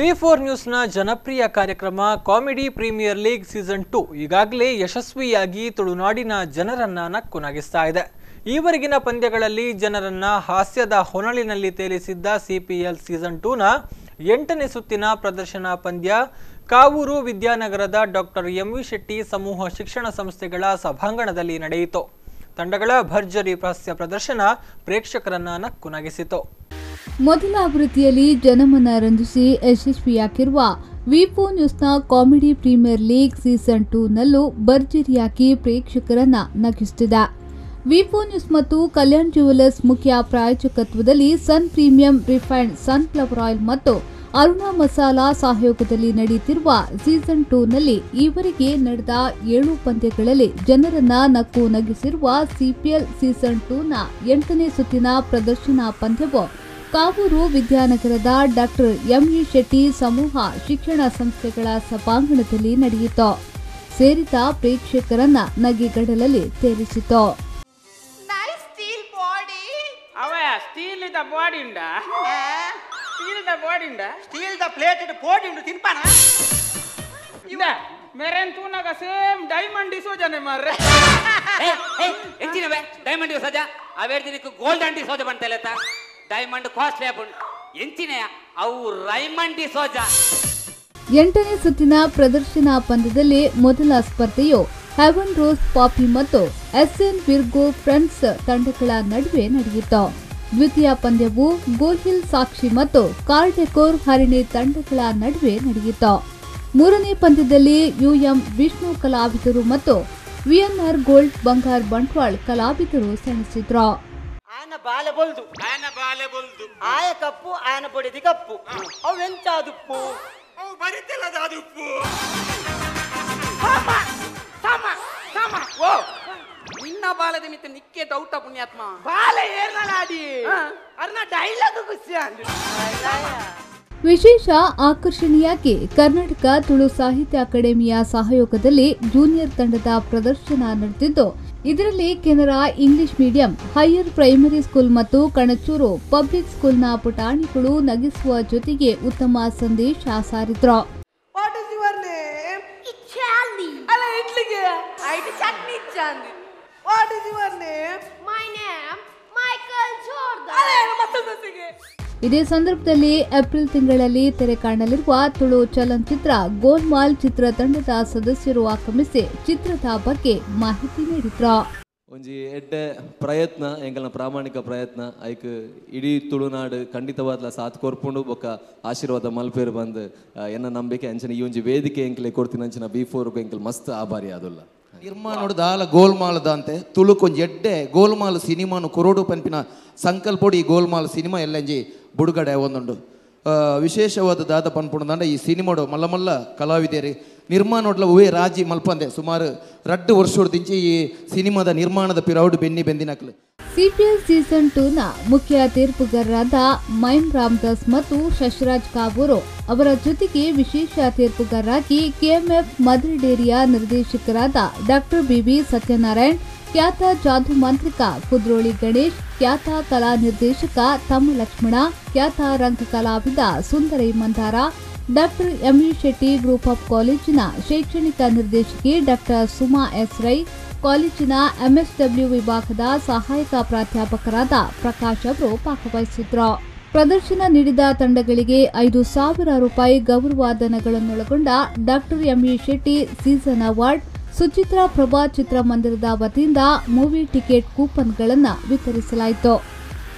V four ನ್ಯೂಸ್ನ ಜನಪ್ರಿಯ ಕಾರ್ಯಕ್ರಮ comedy premier league season two ಈಗಾಗಲೇ ಯಶಸ್ವಿಯಾಗಿ ತುಳುನಾಡಿನ ಜನರನ್ನ ನಕ್ಕು ನಗಿಸ್ತಾ ಇದೆ. ಈವರೆಗಿನ ಪಂದ್ಯಗಳಲ್ಲಿ ಜನರನ್ನ ಹಾಸ್ಯದ ಹೊನಲಿನಲ್ಲಿ ತೇಲಿಸಿದ್ದ ಸಿಪಿಎಲ್ ಸೀಸನ್ ಟೂನ ಎಂಟನೇ ಸುತ್ತಿನ ಪ್ರದರ್ಶನ ಪಂದ್ಯ, ಕಾವೂರು ವಿದ್ಯಾನಗರದ ಡಾಕ್ಟರ್ ಎಂ ವಿ ಶೆಟ್ಟಿ ಸಮೂಹ ಶಿಕ್ಷಣ ಸಂಸ್ಥೆಗಳ ಸಭಾಂಗಣದಲ್ಲಿ ನಡೆಯಿತು. ತಂಡಗಳ ಭರ್ಜರಿ ಹಾಸ್ಯ ಪ್ರದರ್ಶನ ಪ್ರೇಕ್ಷಕರನ್ನ ನಕ್ಕು ನಗಿಸಿತು ಮೊದಲ ಆವೃತ್ತಿಯಲ್ಲಿ ಜನಮನ ರಂಜಿಸಿ ಯಶಸ್ವಿಯಾಗಿರುವ ವಿಪೋ ನ್ಯೂಸ್ನ ಕಾಮಿಡಿ ಪ್ರೀಮಿಯರ್ ಲೀಗ್ ಸೀಸನ್ ಟೂನಲ್ಲೂ ಭರ್ಜರಿಯಾಗಿ ಪ್ರೇಕ್ಷಕರನ್ನ ನಗಿಸುತ್ತಿದೆ ವಿಪೋ ನ್ಯೂಸ್ ಮತ್ತು ಕಲ್ಯಾಣ್ ಜ್ಯುವೆಲರ್ಸ್ ಮುಖ್ಯ ಪ್ರಾಯೋಜಕತ್ವದಲ್ಲಿ sun premium refined sunflower oil ಮತ್ತು ಅರುಣಾ ಮಸಾಲಾ ಸಹಯೋಗದಲ್ಲಿ ನಡೆಯುತ್ತಿರುವ ಸೀಸನ್ ಟೂನಲ್ಲಿ ಈವರೆಗೆ ನಡೆದ ಏಳು ಪಂದ್ಯಗಳಲ್ಲಿ ಜನರನ್ನ ನಕ್ಕು ನಗಿಸಿರುವ ಸಿಪಿಎಲ್ ಸೀಸನ್ ಟೂನ ಎಂಟನೇ ಸುತ್ತಿನ ಪ್ರದರ್ಶನ ಪಂದ್ಯವು ಕಾವೂರು ವಿದ್ಯಾನಗರದ ಡಾಕ್ಟರ್ ಎಂಇ ಶೆಟ್ಟಿ ಸಮೂಹ ಶಿಕ್ಷಣ ಸಂಸ್ಥೆಗಳ ಸಭಾಂಗಣದಲ್ಲಿ ನಡೆಯಿತು. ಸೇರಿದ ಪ್ರೇಕ್ಷಕರನ್ನ ನಗೆಗಡಲಲ್ಲಿ ಇದ ಮೇರೆನ್ ತೂನಾಗ ಸೇಮ್ ಡೈಮಂಡ್ ಮಾರ್ರೆ. ಎಂಚಿನವೆ ಡೈಮಂಡ್ ಸಜ? ಅವೇರ್ ದಿನಕ್ಕೆ ಗೋಲ್ಡ್ ಬಂತಲ್ಲ ಡೈಮಂಡ್ ಕಾಸ್ಟ್ಲಿ ಎಂಚಿನ, ಅವು ರೈಮಂಡಿ ಸೋಜ. ಎಂಟನೇ ಸುತ್ತಿನ ಪ್ರದರ್ಶನ ಪಂದ್ಯದಲ್ಲಿ ಮೊದಲ ಸ್ಪರ್ಧೆಯು ಹೆವನ್ ರೋಸ್, ಪಾಪಿ ಮತ್ತು ಎಸ್ಎನ್ ವಿರ್ಗೋ ಫ್ರೆಂಡ್ಸ್ ತಂಡಗಳ ನಡುವೆ ನಡೆಯಿತು. ದ್ವಿತೀಯ ಪಂದ್ಯವು ಗೋಹಿಲ್, ಸಾಕ್ಷಿ ಮತ್ತು ಕಾರ್ಡೆಕೋರ್ ಹರಿಣಿ ತಂಡಗಳ ನಡುವೆ ನಡೆಯಿತು. ಮೂರನೇ ಪಂದ್ಯದಲ್ಲಿ ಯುಎಂ ವಿಷ್ಣು ಕಲಾವಿದರು ಮತ್ತು ವಿಎನ್ಆರ್ ಗೋಲ್ಡ್ ಬಂಗಾರ್ ಬಂಟ್ವಾಳ್ ಕಲಾವಿದರು ಸೆಣಸಿದ್ರು. ಬಾಲೆ ಬೊಲ್ದು ಆಯನ ಬಾಲೆ ಬೊಲ್ದು ಆಯ ಕಪ್ಪು ಆಯನ ಬಡಿದಿ ಕಪ್ಪು. ಅವು ಬರಿತಿಲ್ಲ ಅದು ಉಪ್ಪು. ಸಾಮ ಸಾಮ ಸಾಮ. ಓ. ನಿನ್ನ ಬಾಲದ ಮಿತ್ತ ನಿಕ್ಕೆ ಡೌಟ ಪುಣ್ಯಾತ್ಮ. ಬಾಲೆ ಏರ್ನಲಾಡಿ. ಅರ್ನ ಡೈಲಾಗ್ ಖುಷಿ ಅಂದ್ರು ವಿಶೇಷ ಆಕರ್ಷಣೆಯಾಗಿ ಕರ್ನಾಟಕ ತುಳು ಸಾಹಿತ್ಯ ಅಕಾಡೆಮಿಯ ಸಹಯೋಗದಲ್ಲಿ ಜೂನಿಯರ್ ತಂಡದ ಪ್ರದರ್ಶನ ನಡೆದಿದ್ದು ಇದರಲ್ಲಿ Canara English medium higher primary school ಮತ್ತು ಕಣಚೂರು ಪಬ್ಲಿಕ್ ಸ್ಕೂಲ್ನ ಪುಟಾಣಿಗಳು ನಗಿಸುವ ಜೊತೆಗೆ ಉತ್ತಮ ಸಂದೇಶ ಸಾರಿದ್ರು. What is your name Charlie. ಅಲ್ಲ ಇಡ್ಲಿಗೆ. Chutney what is your name ಇದೇ ಸಂದರ್ಭದಲ್ಲಿ ಏಪ್ರಿಲ್ ತಿಂಗಳಲ್ಲಿ ತೆರೆ ಕಾಣಲಿರುವ ತುಳು ಚಲನಚಿತ್ರ ಗೋಲ್ಮಾಲ್ ಚಿತ್ರತಂಡದ ಸದಸ್ಯರು ಆಗಮಿಸಿ ಚಿತ್ರದ ಬಗ್ಗೆ ಮಾಹಿತಿ ನೀಡಿದ್ರು. ಒಂಜಿ ಎಡ್ಡೆ ಪ್ರಯತ್ನ ಎಂಕಲ್ನ ಪ್ರಾಮಾಣಿಕ ಪ್ರಯತ್ನ ಐಕ್ ಇಡೀ ತುಳುನಾಡು ಖಂಡಿತವಾದ್ಲ ಸಾತ್ ಕೊರ್ಪುಂಡು ಬೊಕ್ಕ ಆಶೀರ್ವಾದ ಮಲ್ಪೇರು ಬಂದು ಎನ್ನ ನಂಬಿಕೆ ಅಂಚನೆ ಈ ಒಂಜಿ ವೇದಿಕೆ ಎಂಕ್ಲೆ ಕೊಡ್ತೀನಿ ಅಂಚಿನ ಬಿ ಫೋರ್ ಎಂಕಲ್ ಮಸ್ತ್ ಆಭಾರಿ ಆದುಲ್ಲ. ನಿರ್ಮಾಣೋಡು ದಾಲ ಗೋಲ್ಮಾಲ್ ದಾಂತೆ ತುಳುಕೊಂಜಿ ಎಡ್ಡೆ ಗೋಲ್ಮಾಲ್ ಸಿನಿಮಾನು ಕೊರೋಡು ಪನ್ಪಿನ ಸಂಕಲ್ಪೋಡು ಈ ಗೋಲ್ಮಾಲ್ ಸಿನಿಮಾ ಎಲ್ಲಂಜಿ ಬುಡುಗಡೆ ಒಂದುಂಡು ವಿಶೇಷವಾದ ದಾದ ಪನ್ಪುಣದಂಡ ಈ ಸಿನಿಮಾಡು ಮಲ್ಲ ಮಲ್ಲ ಕಲಾವಿದರಿ ನಿರ್ಮಾಣೋಡ್ಲ ಉವೇ ರಾಜಿ ಮಲ್ಪಂದೆ. ಸುಮಾರು ರಡ್ಡು ವರ್ಷೋಡ್ದಿಂಚಿ ಈ ಸಿನಿಮಾದ ನಿರ್ಮಾಣದ ಪಿರೌಡ್ ಬೆನ್ನಿ ಬೆಂದಿನಕ್ಲು. ಸಿಪಿಎಲ್ ಸೀಸನ್ ಟೂನ ಮುಖ್ಯ ತೀರ್ಪುಗಾರರಾದ ಮೈನ್ ರಾಮದಾಸ್ ಮತ್ತು ಶಶಿರಾಜ್ ಕಾಬೂರು ಅವರ ಜೊತೆಗೆ ವಿಶೇಷ ತೀರ್ಪುಗಾರರಾಗಿ ಕೆಎಂಎಫ್ ಮದರ್ ಡೇರಿಯ ನಿರ್ದೇಶಕರಾದ ಡಾಕ್ಟರ್ ಬಿಬಿ ಸತ್ಯನಾರಾಯಣ್ ಖ್ಯಾತ ಜಾದು ಮಾಂತ್ರಿಕ ಕುದ್ರೋಳಿ ಗಣೇಶ್, ಖ್ಯಾತ ಕಲಾ ನಿರ್ದೇಶಕ ತಮ್ಮ ಲಕ್ಷ್ಮಣ ಖ್ಯಾತ ರಂಗ ಕಲಾವಿದ Sundari Mandara, doctor M E Shetty group of ಕಾಲೇಜಿನ ಶೈಕ್ಷಣಿಕ ನಿರ್ದೇಶಕಿ ಡಾಕ್ಟರ್ ಸುಮಾ ಎಸ್ ರೈ, ಕಾಲೇಜಿನ ಎಂಎಸ್ಡಬ್ಲ್ಯೂ ವಿಭಾಗದ ಸಹಾಯಕ ಪ್ರಾಧ್ಯಾಪಕರಾದ ಪ್ರಕಾಶ್ ಅವರು ಭಾಗವಹಿಸಿದ್ರು. ಪ್ರದರ್ಶನ ನೀಡಿದ ತಂಡಗಳಿಗೆ ಐದು ಸಾವಿರ ರೂಪಾಯಿ ಗೌರವಧನಗಳನ್ನೊಳಗೊಂಡ doctor M E Shetty season award Suchitra Prabha ಚಿತ್ರಮಂದಿರದ ವತಿಯಿಂದ ಮೂವಿ ಟಿಕೆಟ್ ಕೂಪನ್ಗಳನ್ನು ವಿತರಿಸಲಾಯಿತು.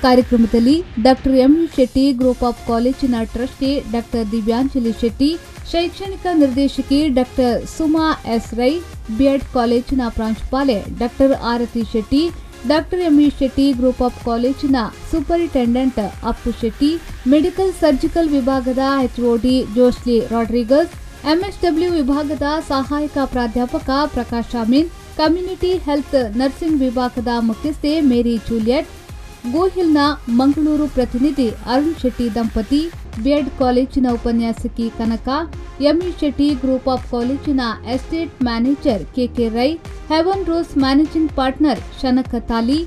ಕಾರ್ಯಕ್ರಮದಲ್ಲಿ doctor M Shetty, group of ಕಾಲೇಜಿನ ಟ್ರಸ್ಟಿ ಡಾಕ್ಟರ್ ದಿವ್ಯಾಂಜಲಿ ಶೆಟ್ಟಿ, ಶೈಕ್ಷಣಿಕ ನಿರ್ದೇಶಕಿ doctor Suma S Rai B Ed ಕಾಲೇಜಿನ ಪ್ರಾಂಶುಪಾಲೆ doctor Aarathi Shetty, doctor M E Shetty, group of ಕಾಲೇಜಿನ superintendent Appu Shetty, medical surgical ವಿಭಾಗದ ಎಚ್ಒಡಿ ಜೋಶ್ಲಿ ರಾಡ್ರಿಗಸ್ ಎಂಎಸ್ಡಬ್ಲ್ಯೂ ವಿಭಾಗದ ಸಹಾಯಕ ಪ್ರಾಧ್ಯಾಪಕ Prakash Amin community health nursing ವಿಭಾಗದ ಮುಖ್ಯಸ್ಥೆ ಮೇರಿ ಜೂಲಿಯಟ್, ಗೋಹಿಲ್ನ ಮಂಗಳೂರು ಪ್ರತಿನಿಧಿ ಅರುಣ್ ಶೆಟ್ಟಿ ದಂಪತಿ ಬಿಎಡ್ ಕಾಲೇಜಿನ ಉಪನ್ಯಾಸಕಿ Kanaka M E Shetty group of ಕಾಲೇಜಿನ estate manager K K Rai, heaven rose managing partner Shanaka Tali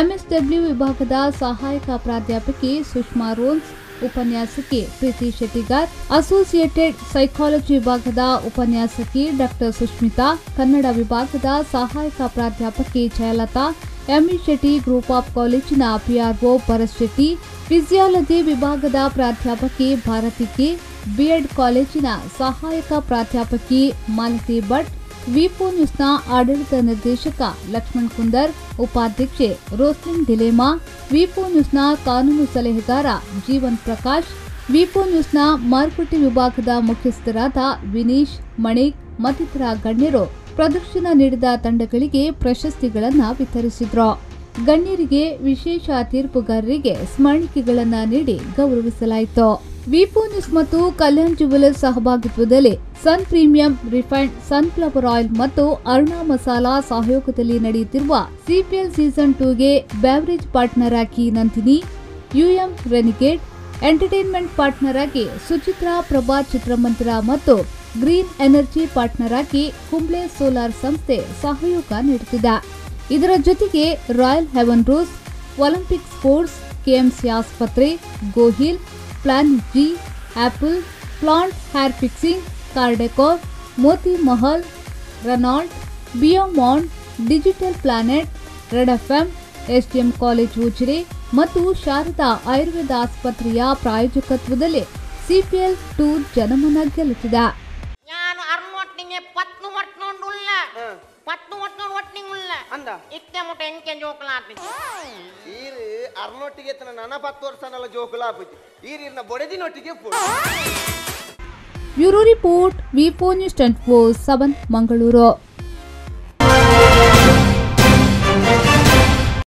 MSW ವಿಭಾಗದ ಸಹಾಯಕ ಪ್ರಾಧ್ಯಾಪಕಿ ಸುಷ್ಮಾ ರೋನ್ಸ್ ಉಪನ್ಯಾಸಕಿ ಪ್ರೀತಿ ಶೆಟ್ಟಿಗಾರ್ ಅಸೋಸಿಯೇಟೆಡ್ ಸೈಕಾಲಜಿ ವಿಭಾಗದ ಉಪನ್ಯಾಸಕಿ ಡಾಕ್ಟರ್ ಸುಷ್ಮಿತಾ ಕನ್ನಡ ವಿಭಾಗದ ಸಹಾಯಕ ಪ್ರಾಧ್ಯಾಪಕಿ Jayalatha, M E Shetty, group of ಕಾಲೇಜಿನ ಪಿಆರ್ಒ ಭರತ್ ಶೆಟ್ಟಿ, ಫಿಸಿಯಾಲಜಿ ವಿಭಾಗದ ಪ್ರಾಧ್ಯಾಪಕಿ ಭಾರತಿ ಕೆ ಬಿಎಡ್ ಕಾಲೇಜಿನ ಸಹಾಯಕ ಪ್ರಾಧ್ಯಾಪಕಿ ಮಾಲತಿ ಭಟ್ ವಿಪೋ ನ್ಯೂಸ್ನ ಆಡಳಿತ ನಿರ್ದೇಶಕ ಲಕ್ಷ್ಮಣ್ ಕುಂದರ್, ಉಪಾಧ್ಯಕ್ಷೆ ರೋಸ್ಲಿನ್ ಡಿಲೇಮಾ, ವಿಪೋ ನ್ಯೂಸ್ನ ಕಾನೂನು ಸಲಹೆಗಾರ ಜೀವನ್ ಪ್ರಕಾಶ್, ವಿಪೋ ನ್ಯೂಸ್ನ ಮಾರುಕಟ್ಟೆ ವಿಭಾಗದ ಮುಖ್ಯಸ್ಥರಾದ ವಿನೀಶ್, ಮಣಿಕ್ ಮತ್ತಿತರ ಗಣ್ಯರು ಪ್ರದರ್ಶನ ನೀಡಿದ ತಂಡಗಳಿಗೆ ಪ್ರಶಸ್ತಿಗಳನ್ನು ವಿತರಿಸಿದ್ರು. ಗಣ್ಯರಿಗೆ ವಿಶೇಷ ತೀರ್ಪುಗಾರರಿಗೆ ಸ್ಮರಣಿಕೆಗಳನ್ನು ನೀಡಿ ಗೌರವಿಸಲಾಯಿತು. ವಿಪೋ ನ್ಯೂಸ್ ಮತ್ತು ಕಲ್ಯಾಣ್ ಜುವೆಲರ್ಸ್ ಸಹಭಾಗಿತ್ವದಲ್ಲಿ Sun premium, refined sunflower oil ಮತ್ತು ಅರುಣಾ ಮಸಾಲಾ ಸಹಯೋಗದಲ್ಲಿ ನಡೆಯುತ್ತಿರುವ ಸಿಪಿಎಲ್ ಸೀಸನ್ ಟೂಗೆ ಬ್ಯಾವರೇಜ್ ಪಾರ್ಟ್ನರ್ ಆಗಿ ನಂದಿನಿ, ಯುಎಂ ರೆನಿಕೇಟ್, ಎಂಟರ್ಟೈನ್ಮೆಂಟ್ ಪಾರ್ಟ್ನರ್ ಆಗಿ ಸುಚಿತ್ರಾ, ಪ್ರಭಾ ಚಿತ್ರಮಂದಿರ ಮತ್ತು ಗ್ರೀನ್ ಎನರ್ಜಿ ಪಾರ್ಟ್ನರ್ ಆಗಿ ಕುಂಬ್ಳೆ ಸೋಲಾರ್ ಸಂಸ್ಥೆ ಸಹಯೋಗ ನೀಡುತ್ತಿದೆ. ಇದರ ಜೊತೆಗೆ royal heaven rose, olympic sports, KMC ಆಸ್ಪತ್ರೆ, Gohil plan G, apple, plant hair fixing car decor Moti Mahal, Renault ಬಿಯೋಮಾಂಡ್ digital planet red F M S D M college Ujire ಮತ್ತು ಶಾರದಾ ಆಯುರ್ವೇದ ಆಸ್ಪತ್ರೆಯ ಪ್ರಾಯೋಜಕತ್ವದಲ್ಲಿ CPL tour ಜನಮನ ಗೆಲ್ಲುತ್ತಿದೆ ಅಂದ. ಇತ್ತೆ ಮುಟ್ಟ ಎಂಕೆ ಜೋಕಲಾಡ್ತಿ ಈರ್ ಅರ್ನೊಟ್ಟಿಗೆ ತನ್ನ ನನ್ನ ಪತ್ತು ವರ್ಷನಲ್ಲ ಜೋಕಲಾಪಿತ್ತು ಈರಿನ ಬೊಡೆದಿನೊಟ್ಟಿಗೆ bureau report V four news tent four seven Mangaluru.